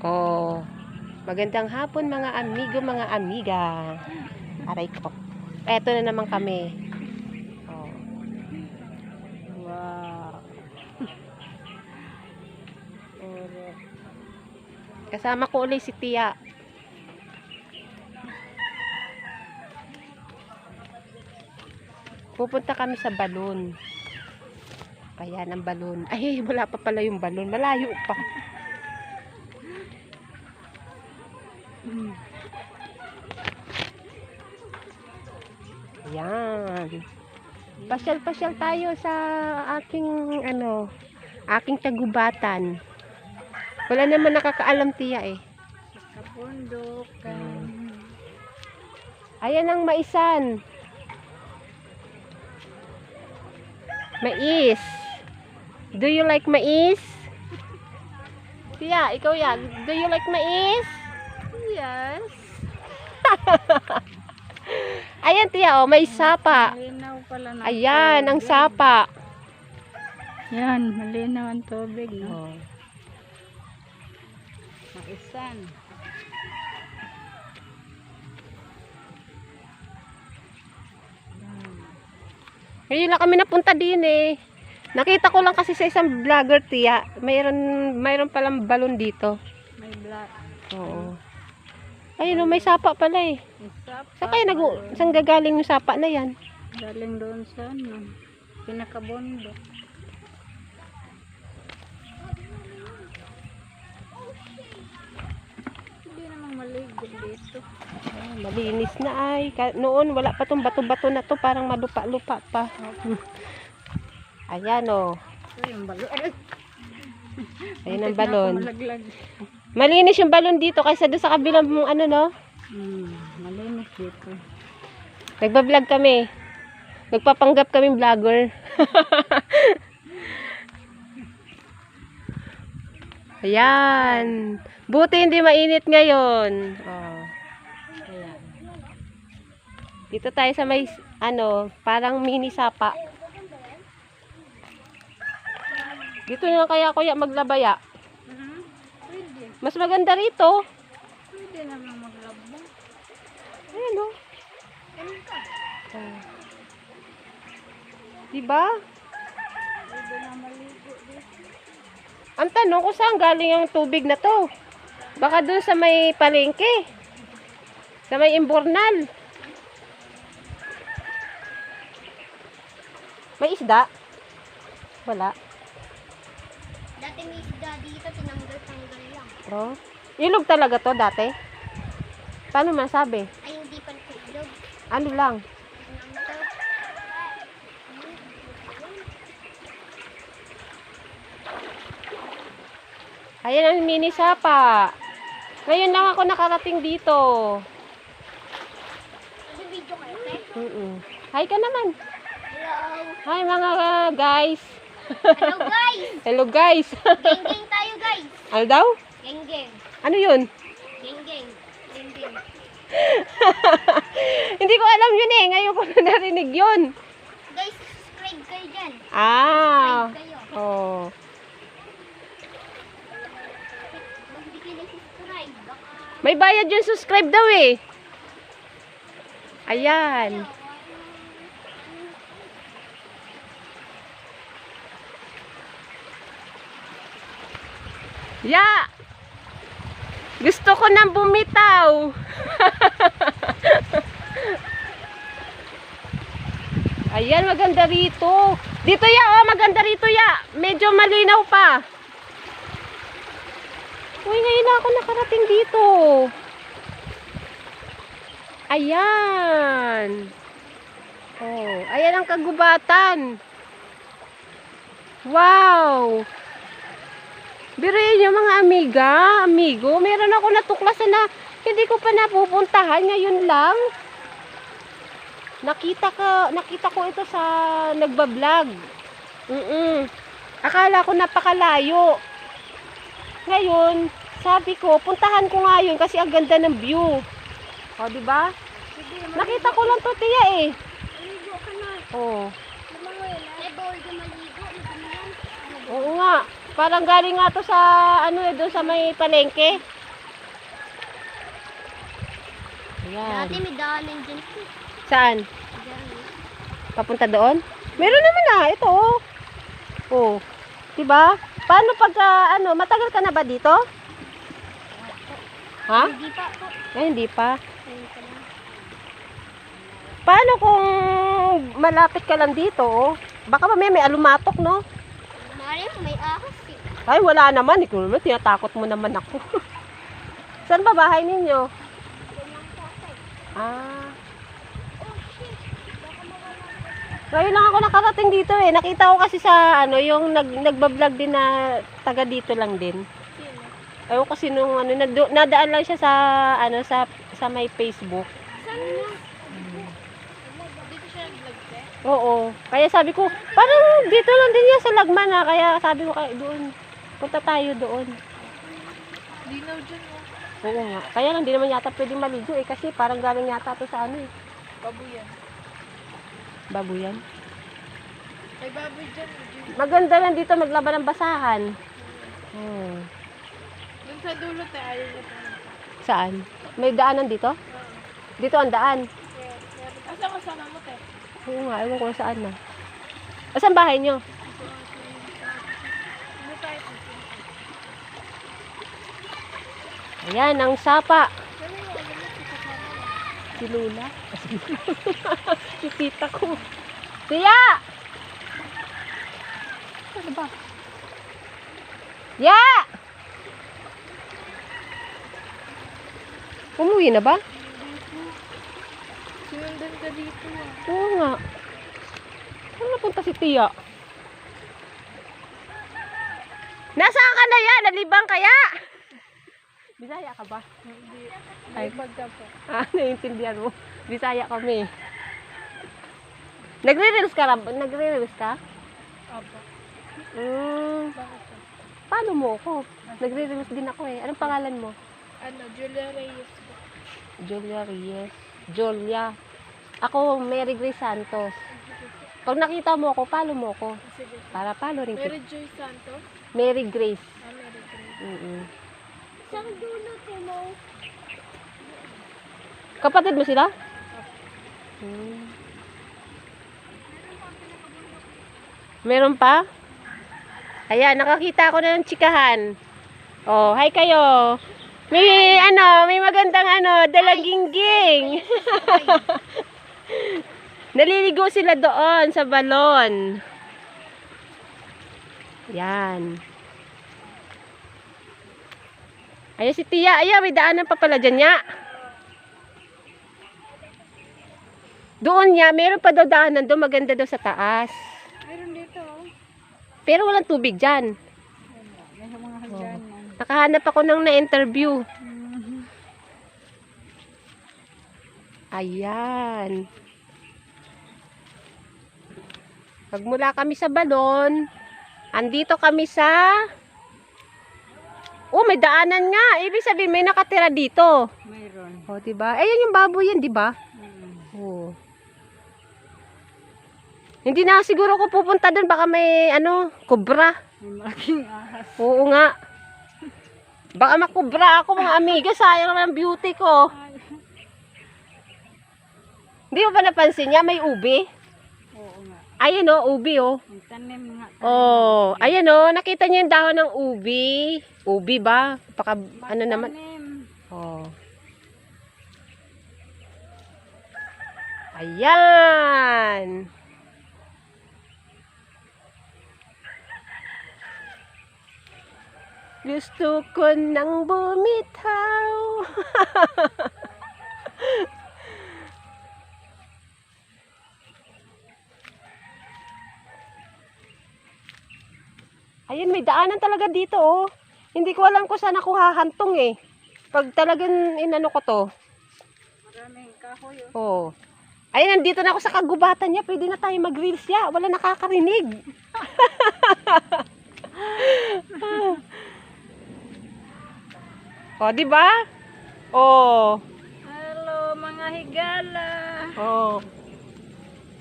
Oh. Magandang hapon mga amigo, mga amiga. Aray ko. Eto na naman kami. Oh. Wow. Kasama ko ulit si Tia. Pupunta kami sa balon. Kaya ng balon. Ay, wala pa pala yung balon. Malayo pa. Yan. Pasyal-pasyal tayo sa aking ano, aking tagubatan. Wala naman nakakaalam tiya eh. Sa um, Ayan ang maisan. Mais. Do you like mais? Tiya, ikaw yan. Do you like mais? Yes. Ayan tiya, oh, may sapa. Pala ng Ayan, ang sapa. Yan, malinaw ang tubig, no? Oh. Maisan. Ngayon lang kami napunta din eh. Nakita ko lang kasi sa isang vlogger tiya. Mayroon, mayroon palang balon dito. May black. Oo. Ayun, oh, may sapa pala eh. Isa pa. Saan kayo nag saan gagaling yung sapa na yan? Galing doon sa ano. Pinakabundok. Hindi namang maligo dito. Ah, malinis na ay. Noon wala pa tong bato-bato na to, parang malupa-lupa pa. Ayan oh. Ito yung balon. Ayan ang balon. Malinis yung balon dito kaysa doon sa kabilang mong ano no. Hmm, malinis dito. Nagba-vlog kami. Nagpapanggap kaming vlogger. Ayan. Buti hindi mainit ngayon. Oh. Ayan. Dito tayo sa may ano, parang mini sapa. Dito na kaya kuya maglabaya. Mas maganda rito. Pwede naman maglabo. Ayan oh. Ganun ka. Diba? Ang tanong ko saan galing ang tubig na to? Baka dun sa may palengke. Sa may imbornal. May isda? Wala. Dati may isda dito, tinanggal-tanggal lang. Oh. Ilog talaga to dati? Paano masabi? Ay, hindi pa ilog. Ano lang? Ayan ang mini sapa. Ngayon lang ako nakarating dito. Ano video kayo, te? Mm Hi ka naman. Hello! Hi mga uh, guys. Hello, guys! Hello guys. Geng-geng tayo, guys! ano daw? Geng-geng. Ano yun? Geng-geng. Geng-geng. Hindi ko alam yun eh. Ngayon ko na narinig yun. Guys, subscribe kayo dyan. Ah. Subscribe kayo. Oh. May bayad yung subscribe daw eh. Ayan. Ya! Gusto ko nang bumitaw. Ayan, maganda rito. Dito ya, oh, maganda rito ya. Medyo malinaw pa. Uy, ngayon na ako nakarating dito. Ayan. Oh, ayan ang kagubatan. Wow. Biruin niyo mga amiga, amigo. Meron ako natuklasan na hindi ko pa napupuntahan ngayon lang. Nakita ko, nakita ko ito sa nagba-vlog. Mm. Akala ko napakalayo. Ngayon, sabi ko, puntahan ko nga yun kasi ang ganda ng view. O, di ba? Nakita ko lang to, tiya eh. Maligo ka na. Yan? Oo nga. Parang galing nga to sa, ano eh, doon sa may palengke. Ayan. Dati may daanan dyan. Saan? Papunta doon? Meron naman na, ito oh. Oh. Diba? Paano pagka, ano, matagal ka na ba dito? Ha? Hindi pa po. Eh, hindi pa. Paano kung malapit ka lang dito, oh? Baka mamaya may alumatok, no? Mari mo, may ahas eh. Ay, wala naman. Ikaw naman, tinatakot mo naman ako. Saan ba bahay ninyo? Ah. Ngayon lang ako nakarating dito eh. Nakita ko kasi sa ano, yung nag, nagbablog din na taga dito lang din. Ewan ko sinong ano, nado- nadaan lang siya sa ano sa sa may Facebook. Saan na? Dito siya nag-vlog eh. Oo. Kaya sabi ko, parang dito lang din yan sa Lagman na. Kaya sabi ko kay doon. Punta tayo doon. Linaw dyan oh. Oo nga. Kaya lang, di naman yata pwedeng maligo eh. Kasi parang galing yata to sa ano eh. Babuyan. Babuyan. May baboy dyan. Maganda lang dito maglaban ng basahan. Hmm. Sa dulo tayo. Saan? May daanan dito? Dito ang daan. Asa kasama mo te? Oo nga, ewan ko saan na. Asan bahay nyo? Ayan, ang sapa. Sa? Si Lula. si tita ko. Tia! Ano ba? Ya! Umuwi na ba? Sinundan ka dito. Oo nga. Saan napunta si Tia? Nasaan ka na yan? Nalibang kaya? Bisaya ka ba? Hindi. Ay. Pagka po. Ah, naiintindihan mo. Bisaya kami. Nagre-reels ka? Rab? Nagre-reels ka? Apa. Mm, paano mo ako? Nagre-reels din ako eh. Anong pangalan mo? Ano, Julia Reyes. Julia Reyes. Julia. Ako, Mary Grace Santos. Pag nakita mo ako, follow mo ako. Sige. Para follow rin kita. Mary Joy Santos. Mary Grace. Ah, Mary Grace. Mm-mm. Saan dulo te mo? Kapatid mo sila? Hmm. Meron pa? Ayan, nakakita ko na ng chikahan. Oh, hi kayo. May ano, may magandang ano, dalang gingging. Naliligo sila doon sa balon. Yan. Ayan si Tia. Ayan, may daanan pa pala dyan niya. Doon niya, meron pa daw daanan doon, maganda daw sa taas. Meron dito. oh. Pero walang tubig dyan. Nakahanap ako ng na-interview. Ayan. Pagmula kami sa balon, andito kami sa... Oh, may daanan nga. Ibig sabihin, may nakatira dito. Mayroon. Oh, diba? Ayan yung baboy yan, diba? Mm. Oo. Hindi na siguro ako pupunta doon. Baka may, ano, kubra. May malaking ahas. Oo nga. Baka makubra ako mga amiga. Sayang naman ang beauty ko. Hindi mo ba napansin niya? May ubi. Oo nga. Ayan o, ubi o. May tanim nga. tanim. Oh, ayan o. Nakita niyo yung dahon ng ubi. Ubi ba? Baka, ano naman. Tanim. Oh. Ayan. Gusto ko nang bumitaw. Ayun, may daanan talaga dito, oh. Hindi ko alam kung saan ako hahantong, eh. Pag talagang inano ko to. Maraming kahoy. Oh. Oh. Ayun, nandito na ako sa kagubatan niya. Pwede na tayo mag-reels ya. Wala nakakarinig. oh, di ba? Oh. Hello mga higala. Oh.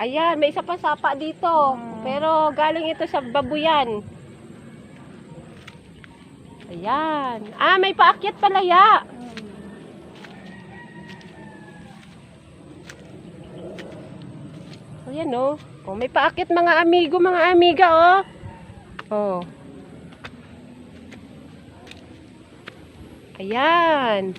Ayan, may isa pang sapa dito. Hmm. Pero galing ito sa babuyan. Ayan. Ah, may paakyat pala ya. Ayan oh. Oh, may paakyat mga amigo, mga amiga oh. Oh. Ayan.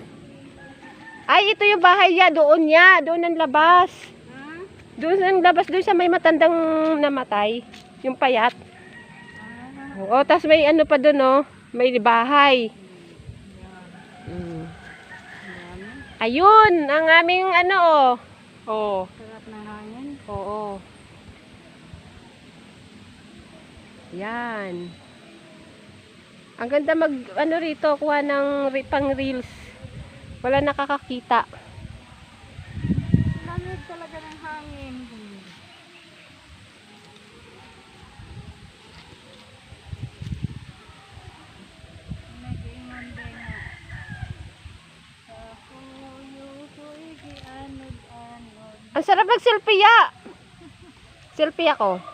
Ay, ito yung bahay ya. Doon ya. Doon ang labas. Ah, Doon ang labas. Doon sa may matandang namatay. Yung payat. ah, Oo, tas may ano pa doon, oh. May bahay. Mm. Ayun, ang aming ano, oh. Oh. Sarap ng hangin. Oo. Yan. Ang ganda mag, ano rito, kuha ng pang reels. Wala nakakakita. Lamig talaga ng hangin. Ang sarap mag-selfie, ya. Selfie ako.